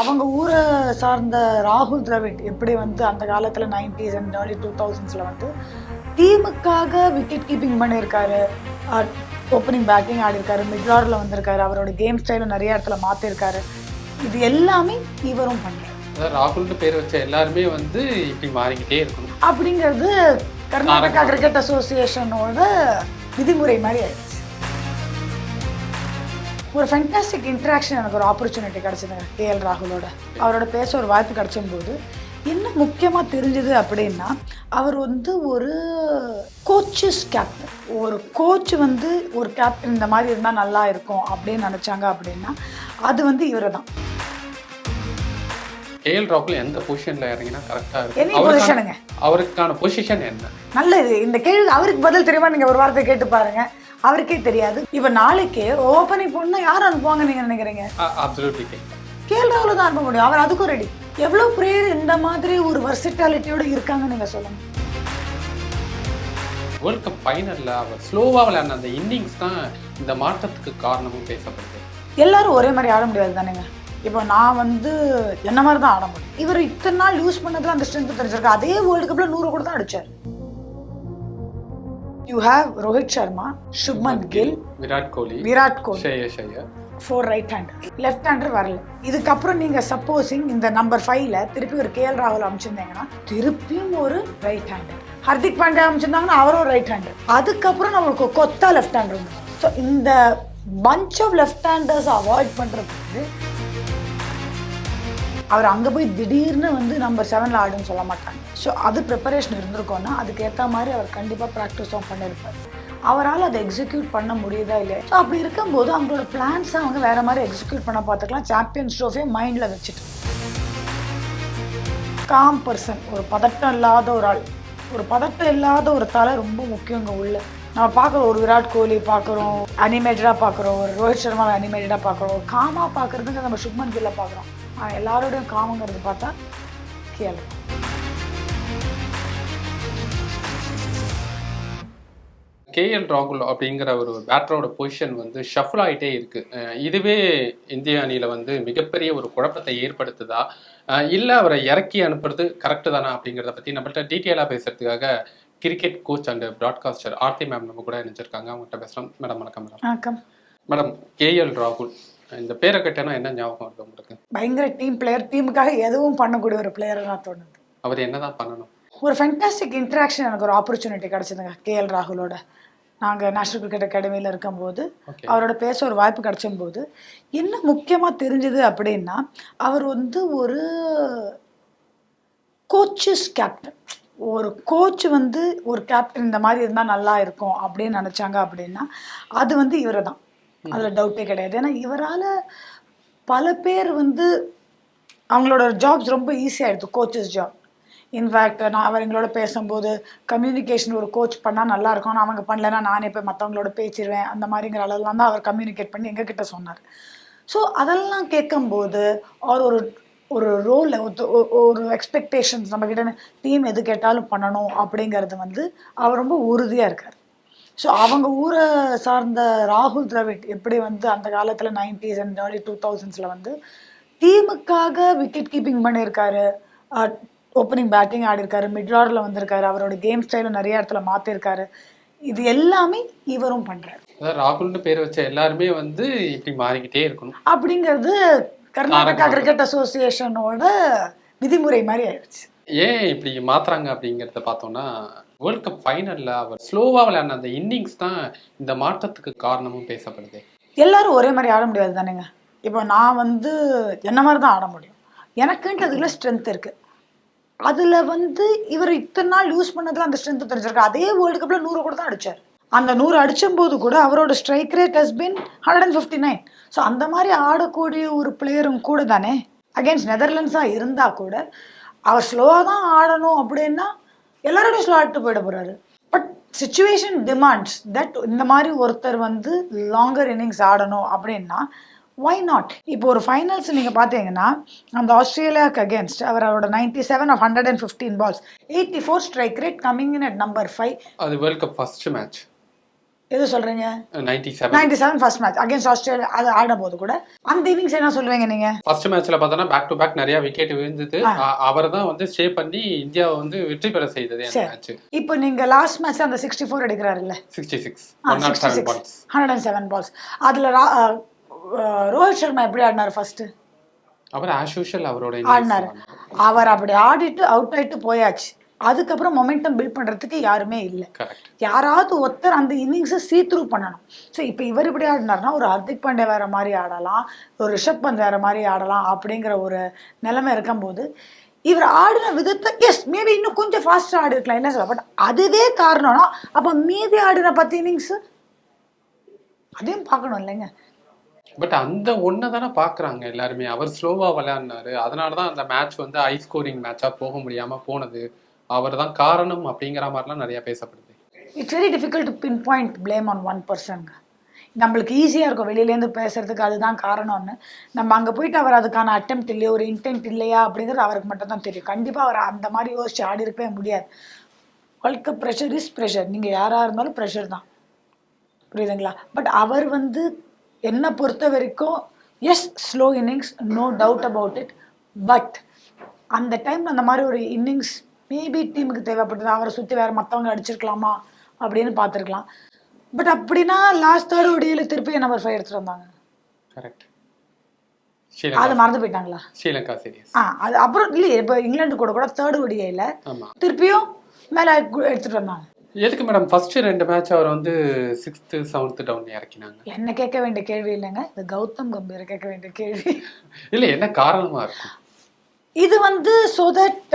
அவங்க ஊரை சார்ந்த ராகுல் திராவிட் எப்படி வந்து அந்த காலத்தில் நைன்டிஸ் அண்ட் ஏர்லி டூ தௌசண்ட்ஸில் வந்து டீமுக்காக விக்கெட் கீப்பிங் பண்ணியிருக்காரு. ஓப்பனிங் பேட்டிங் ஆடிருக்காரு மிட் ஆர்டரில் வந்திருக்காரு அவரோட கேம் ஸ்டைலும் நிறைய இடத்துல மாற்றிருக்காரு இது எல்லாமே இவரும் அதாவது ராகுல்னு பேர் வச்ச எல்லாருமே வந்து இப்படி மாறிக்கிட்டே இருக்கணும். அப்படிங்கிறது கர்நாடகா கிரிக்கெட் அசோசியேஷனோட விதிமுறை மாதிரி ஆயிடுச்சு. ஒரு ஃபென்டாஸ்டிக் இன்ட்ராக்ஷன் எனக்கு ஒரு ஆப்பர்ச்சுனிட்டி கிடச்சிதுங்க கேஎல் ராகுலோட. அவரோட பேச ஒரு வாய்ப்பு கிடைச்சும்போது என்ன முக்கியமாக தெரிஞ்சது அப்படின்னா அவர் வந்து ஒரு கோச்சஸ் கேப்டன் ஒரு கோச் வந்து ஒரு கேப்டன் இந்த மாதிரி இருந்தால் நல்லா இருக்கும் அப்படின்னு நினச்சாங்க அப்படின்னா அது வந்து இவரை தான் கேஎல் ராகுல் எந்த பொசிஷன்ல இறங்கினா கரெக்டா என்ன இருக்கும்? அவருக்கான பொசிஷன் என்ன? நல்ல இது இந்த கேள்வி அவருக்கு பதில் தெரியுமா? நீங்க ஒரு வார்த்தை கேட்டு பாருங்க. அவருக்கே தெரியாது. இப்ப நாளைக்கு ஓப்பனிங் போனா யார் அனுப்புவாங்க நீங்க நினைக்கிறீங்க? கேஎல் ராகுல தான் அனுப்ப முடியும். அவர் அதுக்கும் ரெடி எவ்வளவு பேர் இந்த மாதிரி ஒரு வர்சிட்டாலிட்டியோட இருக்காங்க நீங்க சொல்லுங்க. வேர்ல்ட் கப் ஃபைனல்ல அவர் ஸ்லோவா விளையாடின அந்த இன்னிங்ஸ் தான் இந்த மாற்றத்துக்கு காரணமும் பேசப்படுது. எல்லாரும் ஒரே மாதிரி ஆட முடியாது தானேங்க இப்போ நான் வந்து என்ன மாதிரி தான் ஆட முடியும்? இவர் இத்தனை நாள் யூஸ் பண்ணதுல அந்த ஸ்ட்ரென்த் தெரிஞ்சிருக்கு. அதே வேர்ல்டு கப்ல நூறு கூட தான் அடிச்சார். You have Rohit Sharma Shubman Gill Virat Kohli Virat Kohli ஷேயஸ் Iyer four right hand left hander வரல. இதுக்கப்புறம் நீங்க சப்போஸிங் இந்த நம்பர் ஃபைவ்ல திருப்பி ஒரு கேஎல் ராகுல் அமைச்சிருந்தீங்கன்னா திருப்பியும் ஒரு ரைட் ஹேண்டர் ஹர்திக் பாண்டியா அமைச்சிருந்தாங்கன்னா அவரும் ரைட் ஹேண்டர் அதுக்கப்புறம் நம்மளுக்கு கொத்தா லெஃப்ட் ஹேண்டர் ஸோ இந்த bunch of left handers avoid பண்றதுக்கு அவர் அங்கே போய் திடீர்னு வந்து நம்பர் செவனில் ஆடுன்னு சொல்ல மாட்டாங்க. ஸோ அது ப்ரிப்பரேஷன் இருந்திருக்கோன்னா அதுக்கேற்ற மாதிரி அவர் கண்டிப்பாக ப்ராக்டிஸும் பண்ணியிருப்பார் அவரால் அதை எக்ஸிக்யூட் பண்ண முடியுதா இல்லையா ஸோ அப்படி இருக்கும்போது அவங்களோட பிளான்ஸை அவங்க வேற மாதிரி எக்ஸிக்யூட் பண்ண பார்த்துக்கலாம். சாம்பியன்ஸ் ட்ரோஃபியை மைண்டில் வச்சுட்டு. காம் பர்சன் ஒரு பதட்டம் இல்லாத ஒரு ஆள். ஒரு பதட்டம் இல்லாத ஒரு தலை ரொம்ப முக்கியங்க உள்ள. நம்ம பார்க்குறோம் ஒரு விராட் கோலி பார்க்குறோம் அனிமேட்டடாக பார்க்குறோம் ஒரு ரோஹித் சர்மாவை அனிமேட்டடாக பார்க்குறோம். ஒரு காமாக பார்க்குறதுக்கு நம்ம சுப்மன் கில்ல பார்க்குறோம். ஆனால் எல்லாரோடையும் காமங்கிறது பார்த்தா கேள்வி கேஎல் ராகுல் அப்படிங்கிற ஒரு பேட்டரோட பொசிஷன் வந்து ஷஃபிள் ஆகிட்டே இருக்கு. இதுவே இந்திய அணியில வந்து மிகப்பெரிய ஒரு குழப்பத்தை ஏற்படுத்துதா? இல்ல அவரை இறக்கி அனுப்புறது கரெக்டு தானா அப்படிங்கிறத பத்தி நம்மள்ட்ட டீட்டெயிலாக பேசுறதுக்காக cricket coach and broadcaster Aarthi ma'am நம்ம கூட நினைச்சிருக்காங்க அவங்ககிட்ட பேசுறோம். மேடம் வணக்கம் மேடம். வணக்கம். மேடம் கேஎல் ராகுல் இந்த பேரை கட்டினா என்ன ஞாபகம் வருது உங்களுக்கு? பயங்கர டீம் பிளேயர் டீமுக்காக எதுவும் பண்ணக்கூடிய ஒரு பிளேயர் தான் தோணுது. அவர் என்னதான் பண்ணணும்? ஒரு ஃபென்டாஸ்டிக் இன்ட்ராக்ஷன் எனக்கு ஒரு ஆப்பர்ச்சுனிட்டி கிடச்சிதுங்க கேஎல் ராகுலோட. நாங்கள் நேஷனல் கிரிக்கெட் அகாடமியில் இருக்கும்போது அவரோட பேச ஒரு வாய்ப்பு கிடைச்சும்போது என்ன முக்கியமாக தெரிஞ்சது அப்படின்னா அவர் வந்து ஒரு கோச்சஸ் கேப்டன் ஒரு கோச் வந்து ஒரு கேப்டன் இந்த மாதிரி இருந்தால் நல்லா இருக்கும் அப்படின்னு நினச்சாங்க அப்படின்னா அது வந்து இவரை தான் அதில் டவுட்டே கிடையாது. ஏன்னா இவரால் பல பேர் வந்து அவங்களோட ஜாப்ஸ் ரொம்ப ஈஸியாகிடுது கோச்சஸ் ஜாப் இன்ஃபேக்ட் நான் அவர் எங்களோட பேசும்போது கம்யூனிகேஷன் ஒரு கோச் பண்ணால் நல்லா இருக்கும். அவங்க பண்ணலைன்னா நானே போய் மற்றவங்களோட பேசிடுவேன் அந்த மாதிரிங்கிற அளவுலாம் தான் அவர் கம்யூனிகேட் பண்ணி எங்ககிட்ட சொன்னார். ஸோ அதெல்லாம் கேட்கும்போது அவர் ஒரு ஒரு ரோலில் ஒரு எக்ஸ்பெக்டேஷன்ஸ் நம்மக்கிட்ட டீம் எது கேட்டாலும் பண்ணணும் அப்படிங்கிறது வந்து அவர் ரொம்ப உறுதியாக இருக்கார். ஸோ அவங்க ஊரை சார்ந்த ராகுல் திராவிட் எப்படி வந்து அந்த காலத்தில் நைன்டிஸ் அண்ட் ஏர்லி டூ தௌசண்ட்ஸில் வந்து டீமுக்காக விக்கெட் கீப்பிங் பண்ணியிருக்காரு. ஓப்பனிங் பேட்டிங் ஆடிருக்காரு மிட் ஆர்டரில் வந்திருக்காரு அவரோட கேம் ஸ்டைலும் நிறைய இடத்துல மாற்றிருக்காரு இது எல்லாமே இவரும் பண்ணுறாரு அதாவது ராகுல்னு பேர் வச்ச எல்லாருமே வந்து இப்படி மாறிக்கிட்டே இருக்கணும். அப்படிங்கிறது கர்நாடகா கிரிக்கெட் அசோசியேஷனோட விதிமுறை மாதிரி ஆயிடுச்சு. ஏன் இப்படி மாத்துறாங்க அப்படிங்கிறத பார்த்தோம்னா வேர்ல்ட் கப் ஃபைனல்ல அவர் ஸ்லோவாக விளையாடின அந்த இன்னிங்ஸ் தான் இந்த மாற்றத்துக்கு காரணமும் பேசப்படுது. எல்லாரும் ஒரே மாதிரி ஆட முடியாது தானேங்க? இப்போ நான் வந்து என்ன மாதிரி தான் ஆட முடியும்? எனக்குன்ட்டு அதில் ஸ்ட்ரென்த் இருக்குது அதில் வந்து இவர் இத்தனை நாள் யூஸ் பண்ணதில் அந்த ஸ்ட்ரென்த் தெரிஞ்சிருக்கு. அதே வேர்ல்டு கப்பில் நூறு கூட தான் அடிச்சார். அந்த நூறு அடிச்சும்போது கூட அவரோட strike rate has been hundred and fifty nine so அந்த மாதிரி ஆடக்கூடிய ஒரு பிளேயரும் கூட தானே? அகேன்ஸ்ட் நெதர்லாண்ட்ஸாக இருந்தால் கூட அவர் ஸ்லோவாக தான் ஆடணும் அப்படின்னா எல்லாரோடையும் ஸ்லாட்டு போயிட போகிறாரு பட் சுச்சுவேஷன் டிமாண்ட்ஸ் தட் இந்த மாதிரி ஒருத்தர் வந்து லாங்கர் இன்னிங்ஸ் ஆடணும் அப்படின்னா ஒய் நாட் இப்போ ஒரு ஃபைனல்ஸ் நீங்கள் பார்த்தீங்கன்னா அந்த ஆஸ்திரேலியாவுக்கு அகேன்ஸ்ட் அவர் அவரோட ninety seven of hundred and fifteen balls eighty four strike rate coming in at number five அது வேர்ல்ட் கப் ஃபர்ஸ்ட் மேட்ச் எது சொல்றீங்க? Ninety seven first match against Australia அது ஆடின போது கூட. அந்த இன்னிங்ஸ் என்ன சொல்லுவீங்க நீங்க? ஃபர்ஸ்ட் மேட்ச்ல பார்த்தோன்னா பேக் டு பேக் நிறைய விக்கெட் விழுந்தது அவர் தான் வந்து ஸ்டே பண்ணி இந்தியாவை வந்து வெற்றி பெற செய்தது. மேட்ச் இப்போ நீங்க லாஸ்ட் மேட்ச்ல அந்த sixty four எடுக்கிறாருல்ல sixty six hundred and seven balls அதுல ரோஹித் சர்மா எப்படி ஆடினாரு ஃபர்ஸ்ட் அவர் ஆஸ் யூஷுவல் அவரோட ஆடினாரு. அவர் அப்படி ஆடிட்டு அவுட் ஆயிட்டு போயாச்சு. அதுக்கப்புறம் மொமெண்டம் பில்ட் பண்றதுக்கு யாருமே இல்லை. யாராவது ஒருத்தர் அந்த இன்னிங்ஸை சீ த்ரூ பண்ணணும். ஸோ இப்போ இவர் இப்படி ஆடினார்னா ஒரு ஹர்திக் பாண்டே வேற மாதிரி ஆடலாம் ஒரு ரிஷப் பந்த் வேற மாதிரி ஆடலாம் அப்படிங்கிற ஒரு நிலைமை இருக்கும்போது இவர் ஆடின விதத்தை எஸ் மேபி இன்னும் கொஞ்சம் ஃபாஸ்ட்டாக ஆடி இருக்கலாம் என்ன சொல்ல பட் அதுவே காரணம்னா அப்போ மீதி ஆடின பத்து இன்னிங்ஸ் அதையும் பார்க்கணும் இல்லைங்க. பட் அந்த ஒன்றை தானே பார்க்குறாங்க எல்லாருமே. அவர் ஸ்லோவாக விளையாடினாரு. அதனால தான் அந்த மேட்ச் வந்து ஹை ஸ்கோரிங் மேட்சாக போக முடியாமல் போனது. அவர் தான் காரணம் அப்படிங்கிற மாதிரிலாம் நிறைய பேசப்படுது. It's very difficult to pin point blame on one பர்சன்ங்க நம்மளுக்கு ஈஸியாக இருக்கும். வெளியிலேருந்து பேசுறதுக்கு அதுதான் காரணம்னு. நம்ம அங்கே போயிட்டு அவர் அதுக்கான அட்டம் இல்லையா ஒரு இன்டென்ட் இல்லையா அப்படிங்கிறது அவருக்கு மட்டும் தான் தெரியும். கண்டிப்பாக அவர் அந்த மாதிரி யோசிச்சு ஆடி இருக்கவே முடியாது. வேர்ல்ட் ப்ரெஷர் இஸ் ப்ரெஷர் நீங்கள் யாராக இருந்தாலும் ப்ரெஷர் தான். புரியுதுங்களா? பட் அவர் வந்து என்னை பொறுத்த வரைக்கும் yes slow innings no doubt about it but அந்த டைம் அந்த மாதிரி ஒரு இன்னிங்ஸ் மேபி டீமுக்கு தேவைப்பட்டது. அவரை சுற்றி வேறு மற்றவங்க அடிச்சிருக்கலாமா? அப்படின்னு பார்த்துருக்கலாம். பட் அப்படின்னா லாஸ்ட் தேர்ட் ஒடியில் திருப்பி நம்பர் ஃபைவ் எடுத்துட்டு வந்தாங்க? கரெக்ட் அது மறந்து போயிட்டாங்களா? ஸ்ரீலங்கா சீரியஸ் ஆ அது அப்புறம் இல்லையே இப்போ இங்கிலாந்து கூட கூட தேர்ட் ஒடியில் ஆமாம் திருப்பியும் மேலே எடுத்துட்டு வந்தாங்க. எதுக்கு மேடம் ஃபர்ஸ்ட் ரெண்டு மேட்ச் அவர் வந்து சிக்ஸ்த்து செவன்த் டவுன் இறக்கினாங்க. என்ன கேட்க வேண்டிய கேள்வி இல்லைங்க. இது கௌதம் கம்பீரை கேட்க வேண்டிய கேள்வி. இல்லை என்ன காரணமா இருக்கும்? இது வந்து ஸோ தட்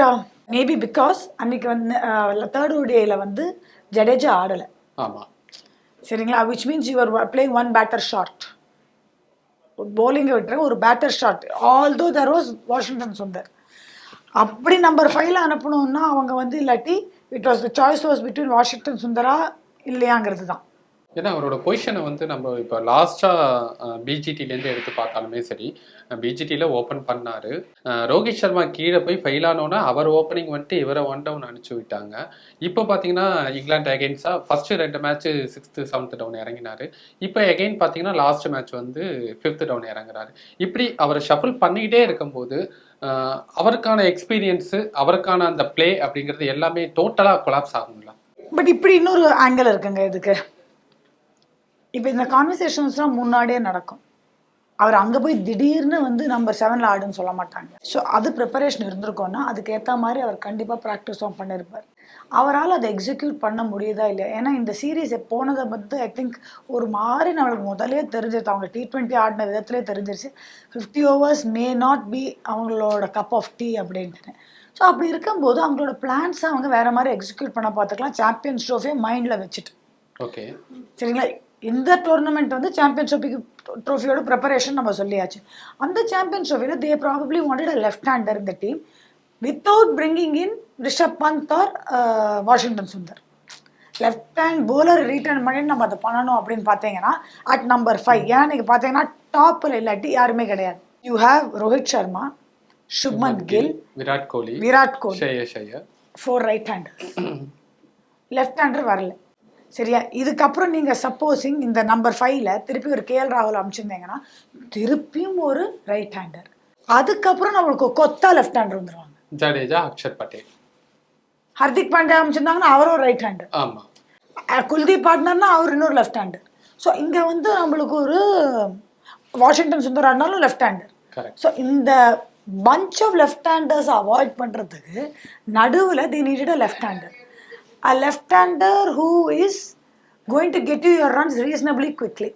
மேபி பிகாஸ் அன்னைக்கு வந்து தேர்ட் ஓடிஐயில் வந்து ஜடேஜா ஆடலை. ஆமா. சரிங்களா? Which means your playing one batter short bowling-அ விட்டுற ஒரு batter short although there was Washington Sundar அப்படி நம்பர் ஃபைவ்ல அனுப்பணும்னா அவங்க வந்து இல்லாட்டி it was the choice was between Washington Sundara இல்லையாங்கிறது தான். ஏன்னா அவரோட பொசிஷனை வந்து நம்ம இப்போ லாஸ்ட்டாக பிஜிடிலேருந்து எடுத்து பார்த்தாலுமே சரி பிஜிடியில் ஓப்பன் பண்ணார். ரோஹித் சர்மா கீழே போய் ஃபெயில் ஆனோன்னா அவர் ஓப்பனிங் வந்துட்டு இவரை ஒன் டவுன் அனுப்பிச்சு விட்டாங்க. இப்போ பார்த்தீங்கன்னா இங்கிலாந்து அகெயின்ஸாக ஃபஸ்ட்டு ரெண்டு மேட்ச்சு சிக்ஸ்த்து செவன்த் டவுன் இறங்கினாரு. இப்போ எகெயின் பார்த்தீங்கன்னா லாஸ்ட் மேட்ச் வந்து ஃபிஃப்த் டவுன் இறங்குறாரு. இப்படி அவரை ஷஃபிள் பண்ணிக்கிட்டே இருக்கும்போது அவருக்கான எக்ஸ்பீரியன்ஸு அவருக்கான அந்த ப்ளே அப்படிங்கிறது எல்லாமே டோட்டலாக கொலாப்ஸ் ஆகுங்களா பட் இப்படி இன்னொரு ஆங்கிள் இருக்குங்க இதுக்கு. இப்போ இந்த கான்வர்சேஷன்ஸ்லாம் முன்னாடியே நடக்கும். அவர் அங்கே போய் திடீர்னு வந்து நம்பர் செவனில் ஆடுன்னு சொல்ல மாட்டாங்க. ஸோ அது ப்ரிப்பரேஷன் இருந்திருக்கோன்னா அதுக்கு ஏற்ற மாதிரி அவர் கண்டிப்பாக ப்ராக்டிஸும் பண்ணியிருப்பார் அவரால் அதை எக்ஸிக்யூட் பண்ண முடியுதா இல்லையா? ஏன்னா இந்த சீரீஸ் போனதை வந்து ஐ திங்க் ஒரு மாதிரி நம்மளுக்கு முதலே தெரிஞ்சிருச்சு. அவங்க டி ட்வெண்ட்டி ஆடின விதத்துலேயே தெரிஞ்சிருச்சு. Fifty overs may not be அவங்களோட கப் ஆஃப் டீ அப்படின்ட்டு ஸோ அப்படி இருக்கும்போது அவங்களோட பிளான்ஸை அவங்க வேறு மாதிரி எக்ஸிக்யூட் பண்ண பார்த்துக்கலாம். சாம்பியன்ஸ் ட்ரோஃபியை மைண்டில் வச்சுட்டு. ஓகே சரிங்களா? இந்த டோர்னமெண்ட் வந்து சாம்பியன்ஸ் ட்ரோஃபிக்கு ட்ரோஃபியோட ப்ரிப்பரேஷன் நம்ம சொல்லியாச்சு. அந்த champions ட்ரோஃபியில் they probably wanted a left hander இந்த team without bringing in Rishabh Pant or Washington Sundar left hand bowler return பண்ணிட்டு நம்ம அதை பண்ணணும் அப்படின்னு பார்த்தீங்கன்னா அட் நம்பர் ஃபைவ் ஏன்னா நீங்கள் பார்த்தீங்கன்னா டாப்பில் இல்லாட்டி யாருமே கிடையாது. You have Rohit Sharma Shubman Gill Virat Kohli Virat Kohli four right hander left hander வரல. சரியா? இதுக்கப்புறம் நீங்கள் சப்போஸிங் இந்த நம்பர் ஃபைவ்ல திருப்பி ஒரு கேஎல் ராகுல் அமைச்சிருந்தீங்கன்னா திருப்பியும் ஒரு ரைட் ஹேண்டர் அதுக்கப்புறம் நம்மளுக்கு கொத்தா லெஃப்ட் ஹேண்டர் வந்துடுவாங்க ஜடேஜா அக்ஷர் பட்டேல். ஹர்திக் பாண்டியா அமைச்சிருந்தாங்கன்னா அவரும் ஒரு ரைட் ஹேண்டர் ஆமா. குல்தீப் பார்ட்னர்னா அவர் இன்னொரு லெஃப்ட் ஹேண்டர் ஸோ இங்கே வந்து நம்மளுக்கு ஒரு வாஷிங்டன் சுந்தர் ஆடினாலும் லெஃப்ட் ஹேண்டர் ஸோ இந்த bunch of left handers avoid பண்ணுறதுக்கு நடுவில் they needed a left hander a left hander who is going to get you your runs reasonably quickly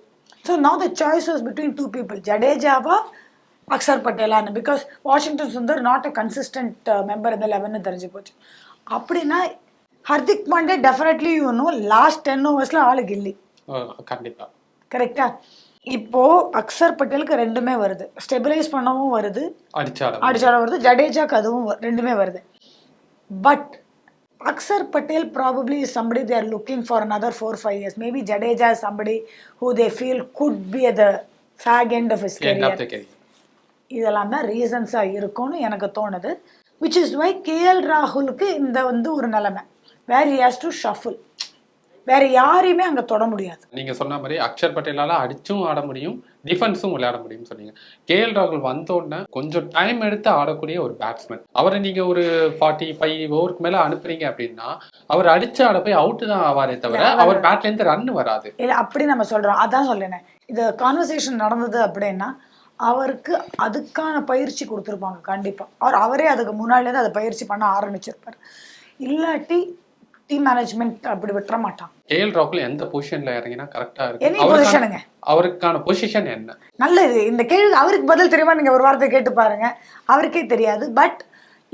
so now the choice was between two people ஜடேஜாவா Axar பட்டேலான்னு because Washington Sundar not a consistent member இந்த லெவன்னு தெரிஞ்சு போச்சு அப்படின்னா Hardik Pande definitely you know last ten ஓவர்ஸில் ஆளு கில்லி கண்டிப்பா கரெக்டா இப்போ அக்சர் பட்டேலுக்கு ரெண்டுமே வருது ஸ்டெபிலைஸ் பண்ணவும் வருது அடிச்சாலும் அடிச்சாலும் வருது ஜடேஜாக்கு அதுவும் ரெண்டுமே வருது but Axar Patel probably is somebody they are looking for another four five years maybe Jadeja is somebody who they feel could be at the fag end of his end career of the career இதெல்லாம் தான் ரீசன்ஸாக இருக்கும்னு எனக்கு தோணுது which is why KL ராகுலுக்கு இந்த வந்து ஒரு நிலைமை where he has to shuffle வேற யாரையுமே அங்க தொட முடியாது. நீங்க சொன்ன மாதிரி அக்ஷர் பட்டேலால அடிச்சும் ஆட முடியும் டிஃபென்ஸும் விளையாட முடியும்னு சொன்னீங்க. கேஎல் ராகுல் வந்தோடனே கொஞ்சம் டைம் எடுத்து ஆடக்கூடிய ஒரு பேட்ஸ்மேன் அவரை நீங்க ஒரு ஃபார்ட்டி ஃபைவ் ஓவருக்கு மேல அனுப்புறீங்க அப்படின்னா அவர் அடிச்சு ஆட போய் அவுட்டு தான் ஆவாரே தவிர அவர் பேட்ல இருந்து ரன் வராது. இல்ல அப்படி நம்ம சொல்றோம். அதான் சொல்லேனே இது கான்வர்சேஷன் நடந்தது அப்படின்னா அவருக்கு அதுக்கான பயிற்சி கொடுத்துருப்பாங்க கண்டிப்பா. அவர் அவரே அதுக்கு முன்னாடிலேருந்து அதை பயிற்சி பண்ண ஆரம்பிச்சிருப்பாரு. இல்லாட்டி டீம் மேனேஜ்மெண்ட் அப்படி விட்டுற மாட்டாங்க. கேஎல் ராகுல் எந்த பொசிஷன்ல இறங்கினா கரெக்டா எனி இருக்கும்? அவருக்கான பொசிஷனுங்க அவருக்கான பொசிஷன் என்ன? நல்லது இந்த கேள்வி அவருக்கு பதில் தெரியுமா? நீங்க ஒரு வார்த்தை கேட்டு பாருங்க. அவருக்கே தெரியாது. பட்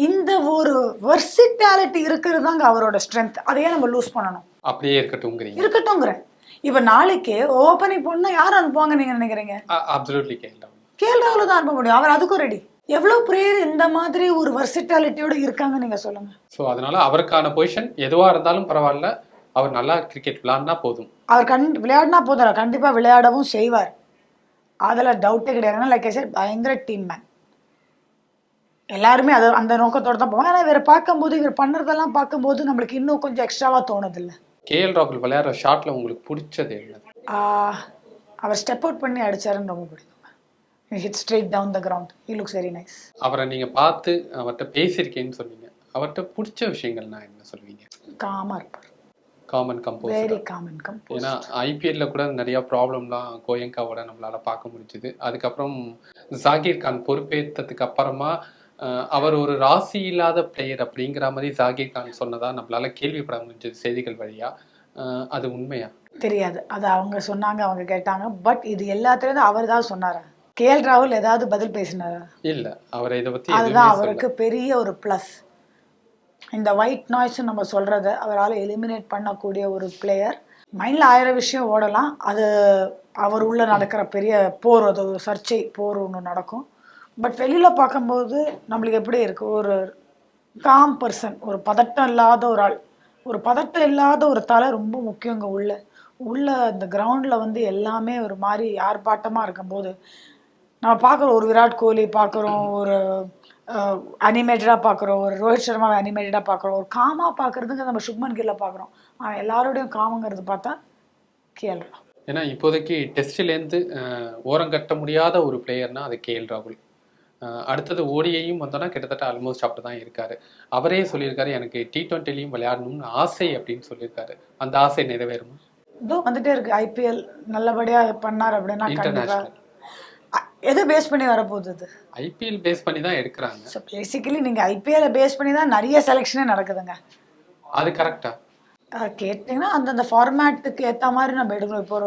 இந்த ஒரு வெர்சிட்டாலிட்டி இருக்கிறது தாங்க அவரோட ஸ்ட்ரென்த் அதையே நம்ம லூஸ் பண்ணணும். அப்படியே இருக்கட்டும்ங்கிறீங்க. இருக்கட்டும்ங்கிறேன் இப்ப நாளைக்கு ஓப்பனிங் போனா யார் அனுப்புவாங்க நீங்க நினைக்கிறீங்க? அப்சல்யூட்லி கேஎல் ராகுல். கேஎல் ராகுல தான் அனுப்ப முடியும். அவர் அதுக்கும் ரெடி எவ்வளவு பேர் இந்த மாதிரி ஒரு வெர்சிட்டாலிட்டியோட இருக்காங்க நீங்க சொல்லுங்க. ஸோ அதனால அவருக்கான பொசிஷன் எதுவா இருந்தாலும் பரவாயில்ல. அவர் நல்லா கிரிக்கெட் விளையாடினா போதும். அவர் கண் விளையாடினா போதும். கண்டிப்பா விளையாடவும் செய்வார். அதுல டவுட்டே கிடையாது. லைக் சார் பயங்கர டீம் மேன் எல்லாருமே அது அந்த நோக்கத்தோட தான் போவாங்க. ஆனா இவரை பார்க்கும்போது இவர் பண்ணுறதெல்லாம் பார்க்கும்போது நம்மளுக்கு இன்னும் கொஞ்சம் எக்ஸ்ட்ராவா தோணுது இல்ல கேஎல் ராகுல் விளையாடுற ஷாட்ல உங்களுக்கு பிடிச்சது என்னது அவர் ஸ்டெப் அவுட் பண்ணி அடிச்சாருன்னு ரொம்ப பிடிக்கும். Hit straight down the ground he looks very nice அவரை நீங்க பார்த்து அவர்கிட்ட பேசியிருக்கேன்னு சொன்னீங்க. அவர்கிட்ட பிடிச்ச விஷயங்கள்னா என்ன சொல்லுவீங்க காமா இருப்பார். Calm and compose very calm and come ஏன்னா ஐபிஎல்ல கூட நிறைய ப்ராப்ளம்லாம் கோயங்காவோட நம்மளால பார்க்க முடிஞ்சுது. அதுக்கப்புறம் ஜாகீர் கான் பொறுப்பேற்றதுக்கு அப்புறமா அவர் ஒரு ராசி இல்லாத பிளேயர் அப்படிங்கிற மாதிரி ஜாகீர் கான் சொன்னதா நம்மளால கேள்விப்பட முடிஞ்சது செய்திகள் வழியா. அது உண்மையா? தெரியாது. அது அவங்க சொன்னாங்க அவங்க கேட்டாங்க. பட் இது எல்லாத்துலேருந்து அவர் தான் சொன்னாரா? கேஎல் ராகுல் ஏதாவது பதில் பேசினாரா? இல்ல அவரை இதை பத்தி அதுதான் அவருக்கு பெரிய ஒரு ப்ளஸ் இந்த ஒயிட் நாய்ஸ் நம்ம சொல்கிறத அவரால் எலிமினேட் பண்ணக்கூடிய ஒரு பிளேயர் மைண்டில் ஆயிரம் விஷயம் ஓடலாம். அது அவர் உள்ள நடக்கிற பெரிய போர் அது ஒரு சர்ச்சை போர் ஒன்று நடக்கும். பட் வெளியில் பார்க்கும்போது நம்மளுக்கு எப்படி இருக்கு? ஒரு காம் பர்சன் ஒரு பதட்டம் இல்லாத ஒரு ஆள். ஒரு பதட்டம் இல்லாத ஒரு தலை ரொம்ப முக்கியங்க உள்ள. உள்ள இந்த கிரவுண்டில் வந்து எல்லாமே ஒரு மாதிரி ஆர்ப்பாட்டமாக இருக்கும்போது நம்ம பார்க்குறோம் ஒரு விராட் கோலி பார்க்குறோம் ஒரு அனிமேட்டடாக பார்க்குறோம். ஒரு ரோஹித் சர்மாவை அனிமேட்டடாக பார்க்குறோம். ஒரு காமாக பார்க்குறதுங்க நம்ம சுப்மன் கில்ல பார்க்குறோம். ஆனால் எல்லாரோடையும் காமங்கிறது பார்த்தா கேள்றா ஏன்னா இப்போதைக்கு டெஸ்ட்லேருந்து ஓரம் கட்ட முடியாத ஒரு பிளேயர்னா அது கேஎல் ராகுல். அடுத்தது ஓடியையும் வந்தோன்னா கிட்டத்தட்ட ஆல்மோஸ்ட் அப்படி தான் இருக்காரு. அவரே சொல்லியிருக்காரு எனக்கு டி ட்வெண்ட்டிலையும் விளையாடணும்னு ஆசை அப்படின்னு சொல்லியிருக்காரு. அந்த ஆசை நிறைவேறுமா? இதோ வந்துட்டே இருக்கு. ஐபிஎல் நல்லபடியாக பண்ணார் அப்படின்னா இன்டர்நேஷனல் எதை பேஸ் பண்ணி வரப்போகுது? இது ஐபிஎல் பேஸ் பண்ணி தான் எடுக்கிறாங்க. ஸோ பேசிக்கலி நீங்கள் ஐபிஎல்லை பேஸ் பண்ணி தான் நிறைய செலெக்ஷனே நடக்குதுங்க. அது கரெக்டா கேட்டிங்கன்னா அந்தந்த ஃபார்மேட்டுக்கு ஏற்ற மாதிரி நம்ம எடுக்கணும். இப்போ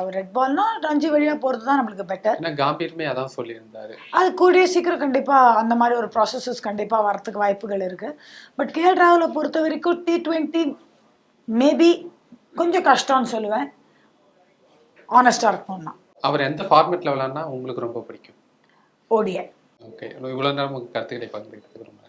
ஒரு ரெட் பால்னா ரஞ்சி வழியாக போகிறது தான் நம்மளுக்கு பெட்டர் ஏன்னா காம்பீருமே அதான் சொல்லியிருந்தாரு. அது கூடிய சீக்கிரம் கண்டிப்பாக அந்த மாதிரி ஒரு ப்ராசஸஸ் கண்டிப்பாக வரத்துக்கு வாய்ப்புகள் இருக்குது பட் கேஎல் ராகுலை பொறுத்த வரைக்கும் டி ட்வெண்ட்டி மேபி கொஞ்சம் கஷ்டம்னு சொல்லுவேன். ஆனஸ்டாக இருக்கணும்னா. அவர் எந்த ஃபார்மேட்ல விளையாடினா உங்களுக்கு ரொம்ப பிடிக்கும்? ஓடிஐ ஓகே இவ்வளோ நேரம் உங்க கருத்துக்களை பகிர்ந்துக்கிட்டதுக்கு ரொம்ப